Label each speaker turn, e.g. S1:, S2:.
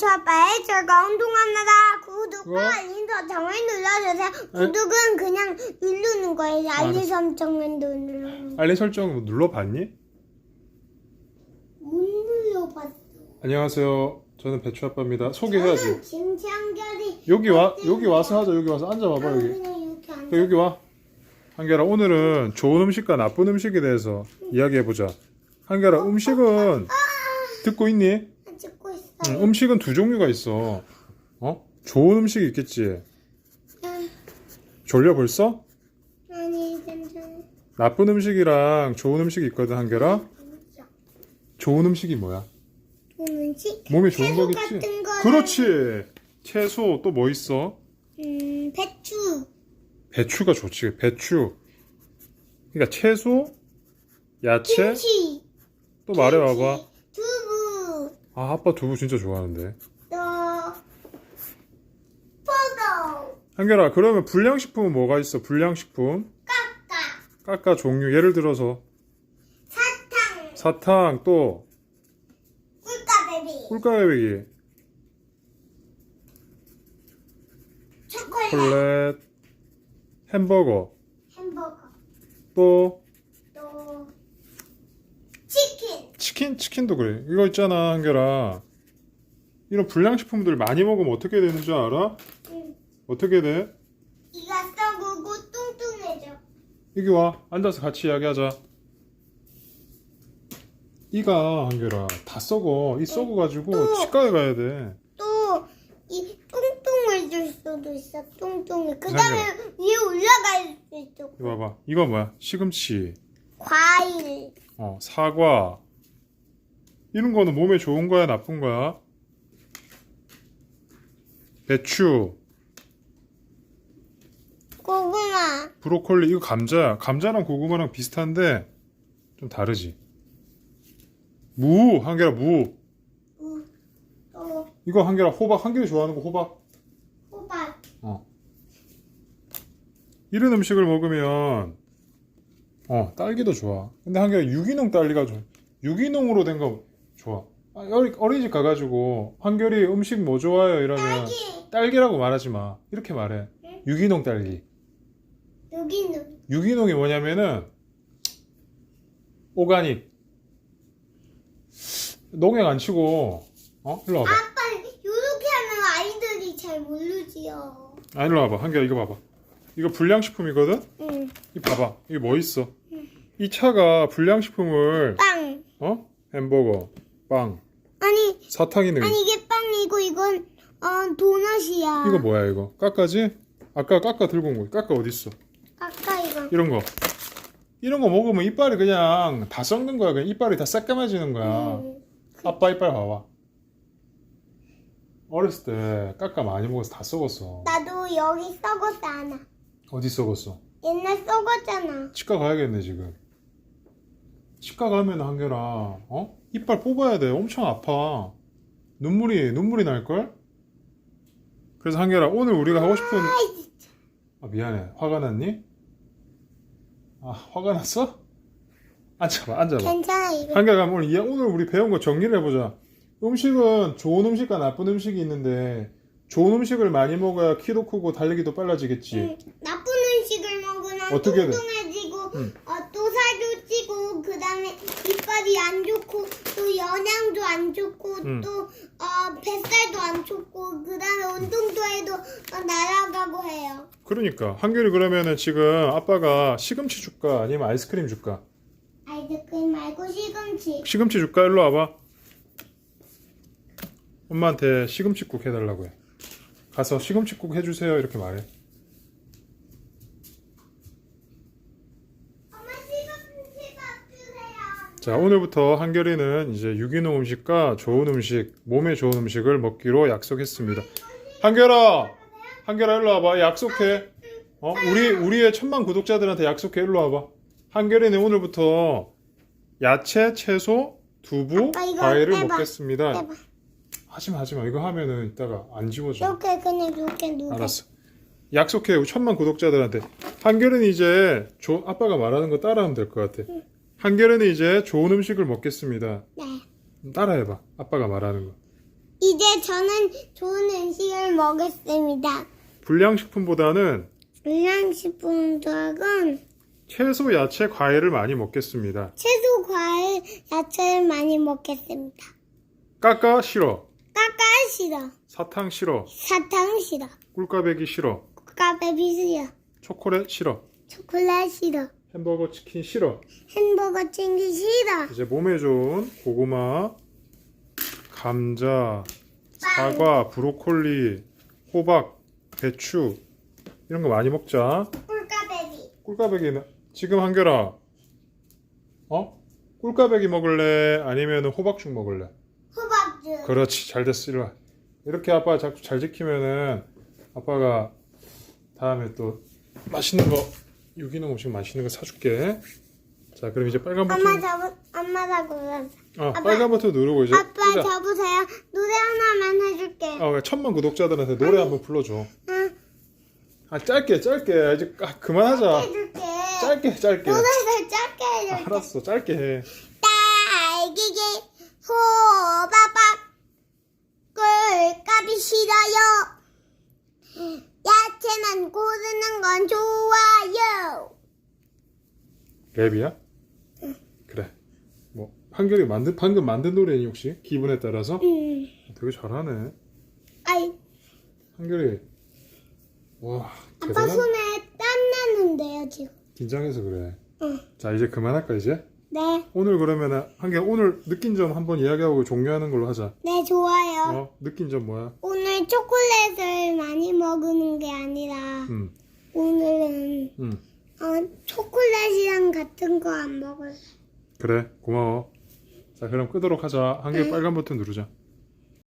S1: 배추아빠의 즐거운 동안마다 구독과
S2: 뭐?
S1: 알림 설정을 눌러주세요. 구독은 그냥 누르는 거예요. 알림 설정을 누르는 거.
S2: 알림 설정 눌러봤니?
S1: 못 눌러봤어.
S2: 안녕하세요. 저는 배추 아빠입니다. 소개해야지.
S1: 저는 김창결이
S2: 여기 와 여기 와서 하자. 여기 와서 앉아봐봐 여기.
S1: 그냥 이렇게 앉아.
S2: 여기 와. 한결아 오늘은 좋은 음식과 나쁜 음식에 대해서 이야기해 보자. 한결아 음식은 듣고 있니? 응, 음식은 두 종류가 있어. 어? 좋은 음식이 있겠지.
S1: 응.
S2: 졸려 벌써?
S1: 아니.
S2: 나쁜 음식이랑 좋은 음식이 있거든 한결아. 좋은 음식이 뭐야?
S1: 음식?
S2: 몸에 좋은
S1: 채소
S2: 거겠지?
S1: 같은 거.
S2: 그렇지. 채소 또 뭐 있어?
S1: 음 배추.
S2: 배추가 좋지. 배추. 그러니까 채소, 야채.
S1: 김치.
S2: 또 말해 봐봐. 아 아빠 두부 진짜 좋아하는데.
S1: 또 포도.
S2: 한결아 그러면 불량식품은 뭐가 있어? 불량식품.
S1: 까까.
S2: 까까 종류 예를 들어서
S1: 사탕.
S2: 사탕 또
S1: 꿀까베리.
S2: 꿀까베기,
S1: 초콜릿.
S2: 콜렛, 햄버거
S1: 햄버거. 또또 치킨.
S2: 치킨 치킨도 그래. 이거 있잖아 한결아. 이런 불량식품들 많이 먹으면 어떻게 되는 줄 알아?
S1: 응.
S2: 어떻게 돼?
S1: 이가 썩고 뚱뚱해져.
S2: 여기 와 앉아서 같이 이야기하자. 이가 한결아 다 썩어. 이 썩어가지고
S1: 또.
S2: 치과에 가야 돼.
S1: 또이 뚱뚱을 줄 수도 있어. 뚱뚱이. 그 다음에 위에 올라갈 수 있어.
S2: 이거 봐봐. 이거 뭐야? 시금치,
S1: 과일.
S2: 어 사과. 이런 거는 몸에 좋은 거야 나쁜 거야? 배추,
S1: 고구마.
S2: 브로콜리 이거 감자야. 감자랑 고구마랑 비슷한데 좀 다르지. 무 한결아 무.
S1: 우, 또
S2: 이거 한결아 호박 한결이 좋아하는 거 호박.
S1: 호박.
S2: 어. 이런 음식을 먹으면 어 딸기도 좋아. 근데 한결아 유기농 딸기가 좋아. 유기농으로 된 거 좋아. 아, 어리, 어린이집 가가지고 한결이 음식 뭐 좋아요 이러면
S1: 딸기.
S2: 딸기라고 말하지 마. 이렇게 말해.
S1: 응?
S2: 유기농 딸기.
S1: 여기는
S2: 유기농이 뭐냐면은 오가닉 농약 안 치고 어 일로 와봐.
S1: 아빠 이렇게 하면 아이들이 잘 모르지요.
S2: 아 일로 와봐. 한결 이거 봐봐. 이거 불량식품이거든.
S1: 응.
S2: 이 봐봐. 이게 뭐 있어? 이 차가 불량식품을
S1: 빵.
S2: 어 햄버거, 빵,
S1: 아니
S2: 사탕이 는
S1: 아니 이게 빵이고 이건 어 도넛이야.
S2: 이거 뭐야 이거? 까까지? 아까 까까 들고 온 거. 까까 어디 있어?
S1: 아까 이거.
S2: 이런 거. 이런 거 먹으면 이빨이 그냥 다 썩는 거야. 그냥 이빨이 다 새까매지는 거야.
S1: 음.
S2: 아빠 이빨 봐봐. 어렸을 때 까까 많이 먹어서 다 썩었어.
S1: 나도 여기 썩었어 하나.
S2: 어디 썩었어?
S1: 옛날 썩었잖아.
S2: 치과 가야겠네 지금. 치과 가면 한결아, 어? 이빨 뽑아야 돼. 엄청 아파. 눈물이 눈물이 날 걸? 그래서 한결아 오늘 우리가 하고 싶은.
S1: 아
S2: 미안해. 화가 났니? 아 화가 났어? 앉아봐, 앉아봐.
S1: 괜찮아 이거.
S2: 한결아 오늘 이- 오늘 우리 배운 거 정리를 해보자. 음식은 좋은 음식과 나쁜 음식이 있는데 좋은 음식을 많이 먹어야 키도 크고 달리기도 빨라지겠지.
S1: 응. 나쁜 음식을 먹으면
S2: 어떻게 돼?
S1: 뚱뚱해지고
S2: 응.
S1: 어, 또 살도 찌고 그 다음에 이빨이 안 영양도 안 좋고
S2: 응.
S1: 또 어, 뱃살도 안 좋고 그다음에 운동도 해도 어, 날아가고 해요.
S2: 그러니까 한결이 그러면은 지금 아빠가 시금치 줄까 아니면 아이스크림 줄까?
S1: 아이스크림 말고 시금치.
S2: 시금치 줄까? 일로 와봐. 엄마한테 시금치국 해달라고 해. 가서 시금치국 해주세요 이렇게 말해.
S1: 엄마 시금치밥 주세요.
S2: 자 오늘부터 한결이는 이제 유기농 음식과 좋은 음식, 몸에 좋은 음식을 먹기로 약속했습니다. 한결아, 한결아 일로 와봐. 약속해. 어 우리 우리의 천만 구독자들한테 약속해 일로 와봐. 한결이는 오늘부터 야채, 채소, 두부, 과일을
S1: 해봐.
S2: 먹겠습니다.
S1: 해봐.
S2: 하지마 하지마 이거 하면은 이따가 안 지워져.
S1: 이렇게 그냥 이렇게 누르.
S2: 알았어. 약속해 우리 천만 구독자들한테. 한결은 이제 조, 아빠가 말하는 거 따라하면 될 것 같아. 한결은 이제 좋은 음식을 먹겠습니다.
S1: 네.
S2: 따라해봐. 아빠가 말하는 거.
S1: 이제 저는 좋은 음식을 먹겠습니다.
S2: 불량식품보다는
S1: 불량식품들은
S2: 채소, 야채, 과일을 많이 먹겠습니다.
S1: 채소, 과일, 야채를 많이 먹겠습니다.
S2: 까까 싫어.
S1: 까까 싫어.
S2: 사탕 싫어.
S1: 사탕 싫어.
S2: 꿀까베기 싫어.
S1: 까베비 싫어.
S2: 초콜릿 싫어.
S1: 초콜릿 싫어.
S2: 햄버거 치킨 싫어.
S1: 햄버거 챙기 싫어.
S2: 이제 몸에 좋은 고구마, 감자, 사과, 브로콜리, 호박, 배추 이런 거 많이 먹자.
S1: 꿀까베기.
S2: 꿀까베기는 지금 한결아, 어? 꿀까베기 먹을래? 아니면 호박죽 먹을래?
S1: 호박죽.
S2: 그렇지, 잘 됐어. 이리 와. 이렇게 아빠 자꾸 잘 지키면은 아빠가 다음에 또 맛있는 거 유기농 음식 맛있는 거 사줄게. 자, 그럼 이제 빨간 버튼,
S1: 엄마 잡으, 엄마 잡으세요.
S2: 어, 빨간 버튼 누르고 이제
S1: 아빠
S2: 끄자.
S1: 잡으세요. 노래 하나만 해줄게.
S2: 아, 왜 천만 구독자들한테 노래 한번 불러줘.
S1: 응.
S2: 아, 짧게, 짧게. 이제 아, 그만하자.
S1: 해줄게.
S2: 짧게, 짧게.
S1: 노래를 짧게 해줄게.
S2: 알았어, 짧게 해.
S1: 딸기기 호박밥 꿀값이 싫어요. 야채만 고르는 건 좋아요.
S2: 랩이야? 그래. 뭐 한결이 만든 방금 만든 노래니 혹시 기분에 따라서
S1: 음.
S2: 되게 잘하네.
S1: 아이,
S2: 한결이 와
S1: 아빠
S2: 대단한
S1: 손에 땀 나는데요 지금.
S2: 긴장해서 그래.
S1: 응.
S2: 자 이제 그만할까 이제?
S1: 네,
S2: 오늘 그러면은 한결 오늘 느낀 점 한번 이야기하고 종료하는 걸로 하자.
S1: 네 좋아요.
S2: 어 느낀 점 뭐야?
S1: 오늘 초콜릿을 많이 먹는 게 아니라
S2: 음,
S1: 오늘은
S2: 음
S1: 어, 초콜릿이랑 같은 거 안 먹을.
S2: 그래 고마워. 자 그럼 끄도록 하자. 한결 빨간 버튼 누르자.